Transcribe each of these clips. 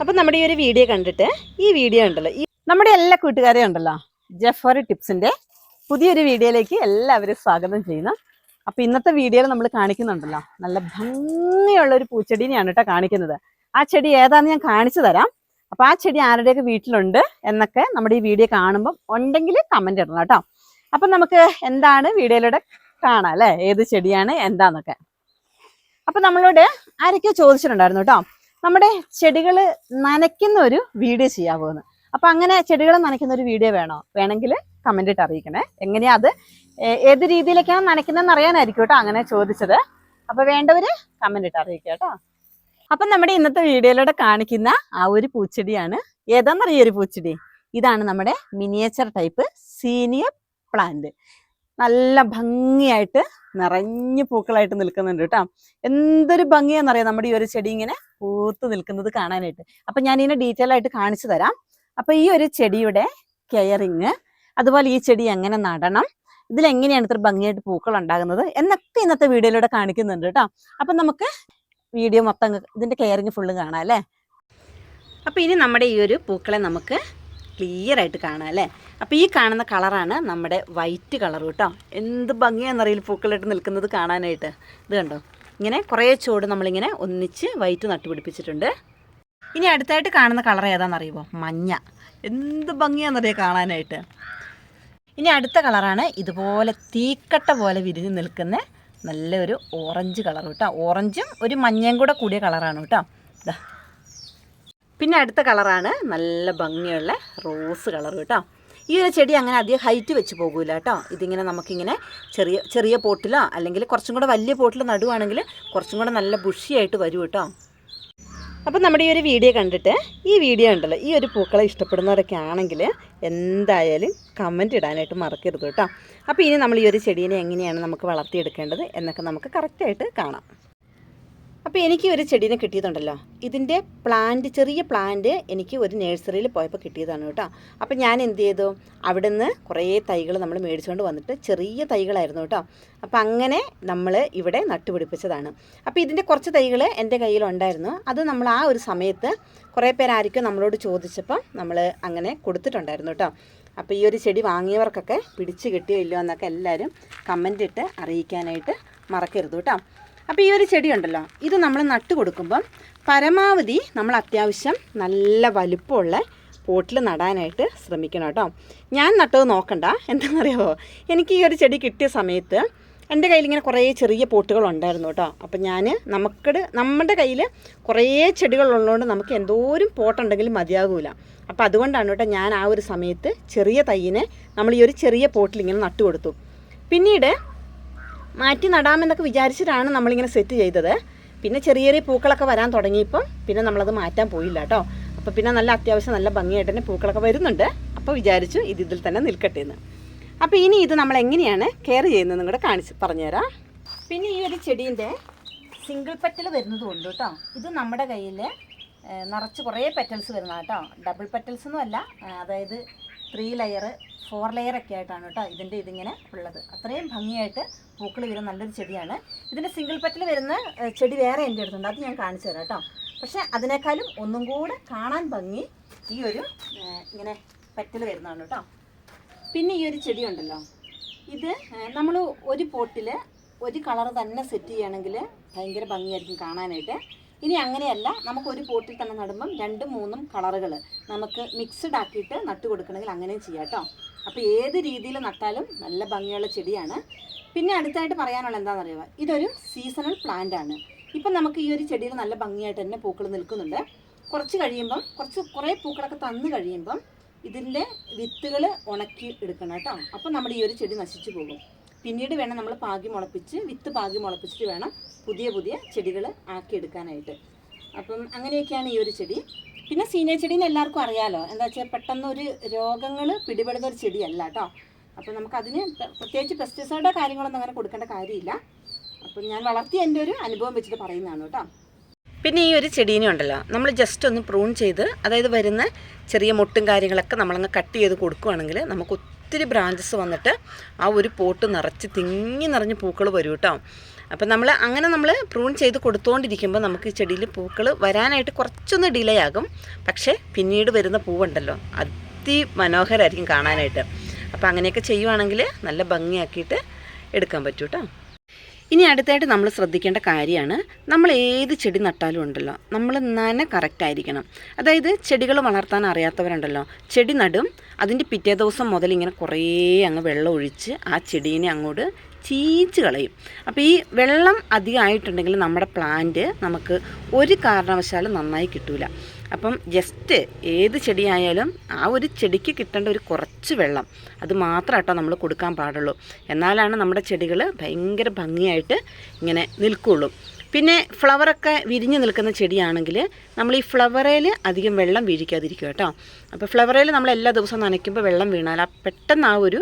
അപ്പം നമ്മുടെ ഈ ഒരു വീഡിയോ കണ്ടിട്ട് ഈ വീഡിയോ ഉണ്ടല്ലോ. ഈ നമ്മുടെ എല്ലാ കൂട്ടുകാരെയും ഉണ്ടല്ലോ. ജഫർ ടിപ്സിന്റെ പുതിയൊരു വീഡിയോയിലേക്ക് എല്ലാവരും സ്വാഗതം ചെയ്യുന്നു. അപ്പൊ ഇന്നത്തെ വീഡിയോയിൽ നമ്മൾ കാണിക്കുന്നുണ്ടല്ലോ. നല്ല ഭംഗിയുള്ള ഒരു പൂച്ചെടീനെയാണ് കേട്ടോ കാണിക്കുന്നത്. ആ ചെടി ഏതാന്ന് ഞാൻ കാണിച്ചു തരാം. അപ്പൊ ആ ചെടി ആരുടെയൊക്കെ വീട്ടിലുണ്ട് എന്നൊക്കെ നമ്മുടെ ഈ വീഡിയോ കാണുമ്പോൾ ഉണ്ടെങ്കിൽ കമന്റ് ഇടണം കേട്ടോ. അപ്പൊ നമുക്ക് എന്താണ് വീഡിയോയിലൂടെ കാണാം അല്ലേ? ഏത് ചെടിയാണ് എന്താന്നൊക്കെ. അപ്പൊ നമ്മളോട് ആരൊക്കെയോ ചോദിച്ചിട്ടുണ്ടായിരുന്നു കേട്ടോ. നമ്മുടെ ചെടികൾ നനയ്ക്കുന്ന ഒരു വീഡിയോ ചെയ്യാൻ പോകുന്നത് അപ്പൊ അങ്ങനെ ചെടികൾ നനയ്ക്കുന്ന ഒരു വീഡിയോ വേണോ? വേണമെങ്കിൽ കമന്റ് ഇട്ട് അറിയിക്കണേ. എങ്ങനെയാ അത്? ഏത് രീതിയിലേക്കാണ് നനയ്ക്കുന്നതെന്ന് അറിയാനായിരിക്കും കേട്ടോ അങ്ങനെ ചോദിച്ചത്. അപ്പൊ വേണ്ടവർ കമന്റ് ഇട്ട് അറിയിക്കുക കേട്ടോ. അപ്പൊ നമ്മുടെ ഇന്നത്തെ വീഡിയോയിലൂടെ കാണിക്കുന്ന ആ ഒരു പൂച്ചെടിയാണ്. ഏതാന്നറിയ ഒരു പൂച്ചെടി? ഇതാണ് നമ്മുടെ മിനിയേച്ചർ ടൈപ്പ് സീനിയർ പ്ലാന്റ് നല്ല ഭംഗിയായിട്ട് നിറഞ്ഞു പൂക്കളായിട്ട് നിൽക്കുന്നുണ്ട് കേട്ടോ. എന്തൊരു ഭംഗിയാണെന്നറിയാം നമ്മുടെ ഈ ഒരു ചെടി ഇങ്ങനെ പൂത്ത് നിൽക്കുന്നത് കാണാനായിട്ട്. അപ്പൊ ഞാൻ ഇതിനെ ഡീറ്റെയിൽ ആയിട്ട് കാണിച്ചു തരാം. അപ്പൊ ഈ ഒരു ചെടിയുടെ കെയറിങ് അതുപോലെ ഈ ചെടി എങ്ങനെ നടണം ഇതിൽ എങ്ങനെയാണ് ഇത്ര ഭംഗിയായിട്ട് പൂക്കൾ ഉണ്ടാകുന്നത് എന്നൊക്കെ ഇന്നത്തെ വീഡിയോയിലൂടെ കാണിക്കുന്നുണ്ട് കേട്ടോ. അപ്പൊ നമുക്ക് വീഡിയോ മൊത്തം ഇതിന്റെ കെയറിങ് ഫുള്ള് കാണാം അല്ലേ? അപ്പൊ ഇനി നമ്മുടെ ഈ ഒരു പൂക്കളെ നമുക്ക് ക്ലിയർ ആയിട്ട് കാണാം അല്ലേ? അപ്പോൾ ഈ കാണുന്ന കളറാണ് നമ്മുടെ വൈറ്റ് കളർ കേട്ടോ. എന്ത് ഭംഗിയാണെന്നറിയില്ല പൂക്കളിട്ട് നിൽക്കുന്നത് കാണാനായിട്ട്. ഇത് കണ്ടോ? ഇങ്ങനെ കുറേ ചുവട് നമ്മളിങ്ങനെ ഒന്നിച്ച് വൈറ്റ് നട്ടുപിടിപ്പിച്ചിട്ടുണ്ട് ഇനി അടുത്തായിട്ട് കാണുന്ന കളർ ഏതാണെന്നറിയുമോ മഞ്ഞ. എന്ത് ഭംഗിയാണെന്നറിയാം കാണാനായിട്ട്? ഇനി അടുത്ത കളറാണ് ഇതുപോലെ തീക്കട്ട പോലെ വിരിഞ്ഞ് നിൽക്കുന്ന നല്ലൊരു ഓറഞ്ച് കളർ കേട്ടോ. ഓറഞ്ചും ഒരു മഞ്ഞയും കൂടെ കൂടിയ കളറാണ് കേട്ടോ. ഇതാ പിന്നെ അടുത്ത കളറാണ് നല്ല ഭംഗിയുള്ള റോസ് കളർ കേട്ടോ. ഈ ഒരു ചെടി അങ്ങനെ അധികം ഹൈറ്റ് വെച്ച് പോകൂല കേട്ടോ. ഇതിങ്ങനെ നമുക്കിങ്ങനെ ചെറിയ ചെറിയ പോട്ടിലോ അല്ലെങ്കിൽ കുറച്ചും കൂടെ വലിയ പോട്ടിൽ നടുവാണെങ്കിൽ കുറച്ചും കൂടെ നല്ല ബുഷിയായിട്ട് വരും കേട്ടോ. അപ്പം നമ്മുടെ ഈ ഒരു വീഡിയോ കണ്ടിട്ട് ഈ വീഡിയോ ഉണ്ടല്ലോ ഈ ഒരു പൂക്കളെ ഇഷ്ടപ്പെടുന്നവരൊക്കെ ആണെങ്കിൽ എന്തായാലും കമന്റ് ഇടാനായിട്ട് മറക്കരുത് കേട്ടോ. അപ്പോൾ ഇനി നമ്മൾ ഈ ഒരു ചെടീനെ എങ്ങനെയാണ് നമുക്ക് വളർത്തിയെടുക്കേണ്ടത് എന്നൊക്കെ നമുക്ക് കറക്റ്റായിട്ട് കാണാം. അപ്പോൾ എനിക്ക് ഒരു ചെടീനെ കിട്ടിയതുണ്ടല്ലോ ഇതിന്റെ പ്ലാന്റ് ചെറിയ പ്ലാന്റ് എനിക്ക് ഒരു നഴ്സറിയിൽ പോയപ്പോൾ കിട്ടിയതാണ് കേട്ടോ. അപ്പോൾ ഞാൻ എന്ത് ചെയ്തു? അവിടെ നിന്ന് കുറേ തൈകൾ നമ്മൾ മേടിച്ചുകൊണ്ട് വന്നിട്ട് ചെറിയ തൈകളായിരുന്നു കേട്ടോ. അപ്പോൾ അങ്ങനെ നമ്മൾ ഇവിടെ നട്ടുപിടിപ്പിച്ചതാണ്. അപ്പോൾ ഇതിന്റെ കുറച്ച് തൈകൾ എന്റെ കയ്യിലുണ്ടായിരുന്നു. അത് നമ്മൾ ആ ഒരു സമയത്ത് കുറേ പേരായിരിക്കും നമ്മളോട് ചോദിച്ചപ്പോൾ നമ്മൾ അങ്ങനെ കൊടുത്തിട്ടുണ്ടായിരുന്നു കേട്ടോ. അപ്പോൾ ഈ ഒരു ചെടി വാങ്ങിയവർക്കൊക്കെ പിടിച്ച് കിട്ടിയോ ഇല്ലയോ എന്നൊക്കെ എല്ലാവരും കമന്റ് ഇട്ട് അറിയിക്കാനായിട്ട് മറക്കരുത് കേട്ടോ. അപ്പോൾ ഈ ഒരു ചെടി ഉണ്ടല്ലോ ഇത് നമ്മൾ നട്ട് കൊടുക്കുമ്പം പരമാവധി നമ്മൾ അത്യാവശ്യം നല്ല വലുപ്പമുള്ള പോട്ടിൽ നടാനായിട്ട് ശ്രമിക്കണം കേട്ടോ. ഞാൻ നട്ടത് നോക്കണ്ട. എന്താണെന്നറിയാമോ എനിക്ക് ഈ ഒരു ചെടി കിട്ടിയ സമയത്ത് എന്റെ കയ്യിൽ ഇങ്ങനെ കുറേ ചെറിയ പോട്ടുകൾ ഉണ്ടായിരുന്നു കേട്ടോ. അപ്പം ഞാൻ നമുക്കട് നമ്മുടെ കയ്യിൽ കുറേ ചെടികളുള്ളതുകൊണ്ട് നമുക്ക് എന്തോരം പോട്ടുണ്ടെങ്കിലും മതിയാകില്ല അപ്പോൾ അതുകൊണ്ടാണ് കേട്ടോ ഞാൻ ആ ഒരു സമയത്ത് ചെറിയ തൈയിനെ നമ്മൾ ഈ ഒരു ചെറിയ പോട്ടിൽ ഇങ്ങനെ നട്ടു കൊടുത്തു. പിന്നീട് മാറ്റി നടാമെന്നൊക്കെ വിചാരിച്ചിട്ടാണ് നമ്മളിങ്ങനെ സെറ്റ് ചെയ്തത്. പിന്നെ ചെറിയ ചെറിയ പൂക്കളൊക്കെ വരാൻ തുടങ്ങിയപ്പം പിന്നെ നമ്മളത് മാറ്റാൻ പോയില്ല കേട്ടോ അപ്പോൾ പിന്നെ നല്ല അത്യാവശ്യം നല്ല ഭംഗിയായിട്ട് തന്നെ പൂക്കളൊക്കെ വരുന്നുണ്ട്. അപ്പോൾ വിചാരിച്ചു ഇത് ഇതിൽ തന്നെ നിൽക്കട്ടെ എന്ന് അപ്പോൾ ഇനി ഇത് നമ്മൾ എങ്ങനെയാണ് കെയർ ചെയ്യുന്നതെന്ന് കൂടെ കാണിച്ച് പറഞ്ഞുതരാം. പിന്നെ ഈ ഒരു ചെടീന്റെ സിംഗിൾ പെറ്റൽ വരുന്നത് കൊണ്ട് കേട്ടോ ഇത് നമ്മുടെ കയ്യിൽ നിറച്ച് കുറേ പെറ്റൽസ് വരുന്ന കേട്ടോ ഡബിൾ പെറ്റൽസ് ഒന്നും അല്ല അതായത് ത്രീ ലെയർ ഫോർ ലെയർ ഒക്കെ ആയിട്ടാണ് കേട്ടോ ഇതിന്റെ ഇതിങ്ങനെ ഉള്ളത്. അത്രയും ഭംഗിയായിട്ട് പൂക്കൾ വരുന്ന നല്ലൊരു ചെടിയാണ്. ഇതിന്റെ സിംഗിൾ പെറ്റൽ വരുന്ന ചെടി വേറെ എന്റെ അടുത്തുണ്ട്. അത് ഞാൻ കാണിച്ചു തരാം കേട്ടോ. പക്ഷേ അതിനേക്കാളും ഒന്നും കൂടെ കാണാൻ ഭംഗി ഈ ഒരു ഇങ്ങനെ പെറ്റൽ വരുന്നതാണ് കേട്ടോ. പിന്നെ ഈ ഒരു ചെടി ഉണ്ടല്ലോ. ഇത് നമ്മൾ ഒരു പോട്ടിൽ ഒരു കളർ തന്നെ സെറ്റ് ചെയ്യുകയാണെങ്കിൽ ഭയങ്കര ഭംഗിയായിരിക്കും കാണാനായിട്ട്. ഇനി അങ്ങനെയല്ല നമുക്ക് ഒരു പോട്ടിൽ തന്നെ നടുമ്പം രണ്ടും മൂന്നും കളറുകൾ നമുക്ക് മിക്സ്ഡ് ആക്കിയിട്ട് നട്ടു കൊടുക്കണമെങ്കിൽ അങ്ങനെയും ചെയ്യാം കേട്ടോ. അപ്പോൾ ഏത് രീതിയിൽ നട്ടാലും നല്ല ഭംഗിയുള്ള ചെടിയാണ്. പിന്നെ അടുത്തായിട്ട് പറയാനുള്ള എന്താണെന്നറിയുക ഇതൊരു സീസണൽ പ്ലാന്റ് ആണ്. ഇപ്പം നമുക്ക് ഈ ഒരു ചെടിയിൽ നല്ല ഭംഗിയായിട്ട് തന്നെ പൂക്കൾ നിൽക്കുന്നുണ്ട്. കുറച്ച് കഴിയുമ്പം കുറച്ച് കുറേ പൂക്കളൊക്കെ തന്നു കഴിയുമ്പം ഇതിന്റെ വിത്തുകൾ ഉണക്കി എടുക്കണം കേട്ടോ. അപ്പം നമ്മുടെ ഈ ഒരു ചെടി നശിച്ചു പോകും. പിന്നീട് വേണം നമ്മൾ പാകി മുളപ്പിച്ച് വിത്ത് പാകി മുളപ്പിച്ചിട്ട് വേണം പുതിയ പുതിയ ചെടികൾ ആക്കിയെടുക്കാനായിട്ട്. അപ്പം അങ്ങനെയൊക്കെയാണ് ഈ ഒരു ചെടി. പിന്നെ സീനിയർ ചെടീനെ എല്ലാവർക്കും അറിയാലോ. എന്താ വെച്ചാൽ പെട്ടെന്ന് ഒരു രോഗങ്ങൾ പിടിപെടുന്ന ഒരു ചെടിയല്ല കേട്ടോ അപ്പം നമുക്കതിന് പ്ര- പ്രത്യേകിച്ച് പെസ്റ്റിസൈഡോ കാര്യങ്ങളൊന്നും അങ്ങനെ കൊടുക്കേണ്ട കാര്യമില്ല. അപ്പം ഞാൻ വളർത്തി എന്റെ ഒരു അനുഭവം വെച്ചിട്ട് പറയുന്നതാണ് കേട്ടോ പിന്നെ ഈ ഒരു ചെടീനെ ഉണ്ടല്ലോ. നമ്മൾ ജസ്റ്റ് ഒന്ന് പ്രൂൺ ചെയ്ത് അതായത് വരുന്ന ചെറിയ മുട്ടും കാര്യങ്ങളൊക്കെ നമ്മളങ്ങ് കട്ട് ചെയ്ത് കൊടുക്കുകയാണെങ്കിൽ നമുക്ക് ഒത്തിരി ബ്രാഞ്ചസ് വന്നിട്ട് ആ ഒരു പോട്ട് നിറച്ച് തിങ്ങി നിറഞ്ഞ് പൂക്കൾ വരും കേട്ടോ. അപ്പം നമ്മൾ അങ്ങനെ നമ്മൾ പ്രൂൺ ചെയ്ത് കൊടുത്തുകൊണ്ടിരിക്കുമ്പോൾ നമുക്ക് ചെടിയിൽ പൂക്കൾ വരാനായിട്ട് കുറച്ചൊന്ന് ഡിലേ ആകും. പക്ഷേ പിന്നീട് വരുന്ന പൂവുണ്ടല്ലോ അതി മനോഹരമായിരിക്കും കാണാനായിട്ട്. അപ്പോൾ അങ്ങനെയൊക്കെ ചെയ്യുവാണെങ്കിൽ നല്ല ഭംഗിയാക്കിയിട്ട് എടുക്കാൻ പറ്റൂ കേട്ടോ. ഇനി അടുത്തായിട്ട് നമ്മൾ ശ്രദ്ധിക്കേണ്ട കാര്യമാണ് നമ്മൾ ഏത് ചെടി നട്ടാലും ഉണ്ടല്ലോ നമ്മൾ നന കറക്റ്റ് ആയിരിക്കണം. അതായത് ചെടികൾ വളർത്താൻ അറിയാത്തവരുണ്ടല്ലോ ചെടി നടും അതിന്റെ പിറ്റേ ദിവസം മുതൽ ഇങ്ങനെ കുറേ അങ്ങ് വെള്ളം ഒഴിച്ച് ആ ചെടീനെ അങ്ങോട്ട് ചീച്ച് കളയും. അപ്പോൾ ഈ വെള്ളം അധികമായിട്ടുണ്ടെങ്കിൽ നമ്മുടെ പ്ലാന്റ് നമുക്ക് ഒരു കാരണവശാലും നന്നായി കിട്ടൂല. അപ്പം ജസ്റ്റ് ഏത് ചെടിയായാലും ആ ഒരു ചെടിക്ക് കിട്ടേണ്ട ഒരു കുറച്ച് വെള്ളം അത് മാത്രം കേട്ടോ നമ്മൾ കൊടുക്കാൻ പാടുള്ളൂ. എന്നാലാണ് നമ്മുടെ ചെടികൾ ഭയങ്കര ഭംഗിയായിട്ട് ഇങ്ങനെ നിൽക്കുകയുള്ളൂ പിന്നെ ഫ്ലവറൊക്കെ വിരിഞ്ഞ് നിൽക്കുന്ന ചെടിയാണെങ്കിൽ നമ്മൾ ഈ ഫ്ലവറയിൽ അധികം വെള്ളം വീഴിക്കാതിരിക്കുക കേട്ടോ. അപ്പോൾ ഫ്ലവറയിൽ നമ്മൾ എല്ലാ ദിവസവും നനയ്ക്കുമ്പോൾ വെള്ളം വീണാൽ ആ പെട്ടെന്ന് ആ ഒരു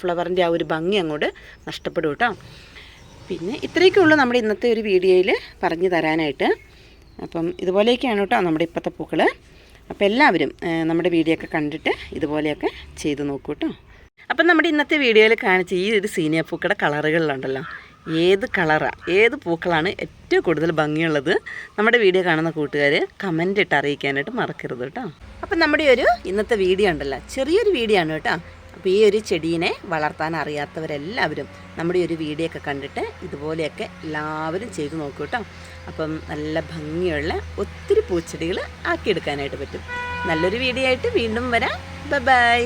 ഫ്ലവറിന്റെ ആ ഒരു ഭംഗി അങ്ങോട്ട് നഷ്ടപ്പെടും കേട്ടോ. പിന്നെ ഇത്രയൊക്കെ ഉള്ളൂ നമ്മുടെ ഇന്നത്തെ ഒരു വീഡിയോയിൽ പറഞ്ഞു തരാനായിട്ട്. അപ്പം ഇതുപോലെയൊക്കെയാണ് കേട്ടോ നമ്മുടെ ഇപ്പോഴത്തെ പൂക്കൾ. അപ്പോൾ എല്ലാവരും നമ്മുടെ വീഡിയോ ഒക്കെ കണ്ടിട്ട് ഇതുപോലെയൊക്കെ ചെയ്ത് നോക്കൂ കേട്ടോ. അപ്പം നമ്മുടെ ഇന്നത്തെ വീഡിയോയിൽ കാണിച്ച ഈ ഒരു സീനിയ പൂക്കളുടെ കളറുകളിലുണ്ടല്ലോ. ഏത് കളറാണ് ഏത് പൂക്കളാണ് ഏറ്റവും കൂടുതൽ ഭംഗിയുള്ളത്? നമ്മുടെ വീഡിയോ കാണുന്ന കൂട്ടുകാർ കമന്റ് ഇട്ട് അറിയിക്കാനായിട്ട് മറക്കരുത് കേട്ടോ. അപ്പം നമ്മുടെ ഒരു ഇന്നത്തെ വീഡിയോ ഉണ്ടല്ലോ ചെറിയൊരു വീഡിയോ ആണ് കേട്ടോ. അപ്പോൾ ഈ ഒരു ചെടീനെ വളർത്താൻ അറിയാത്തവരെല്ലാവരും നമ്മുടെ ഒരു വീഡിയോ ഒക്കെ കണ്ടിട്ട് ഇതുപോലെയൊക്കെ എല്ലാവരും ചെയ്തു നോക്കൂ കേട്ടോ. അപ്പം നല്ല ഭംഗിയുള്ള ഒത്തിരി പൂച്ചെടികൾ ആക്കിയെടുക്കാനായിട്ട് പറ്റും. നല്ലൊരു വീഡിയോ ആയിട്ട് വീണ്ടും വരാം. ബൈ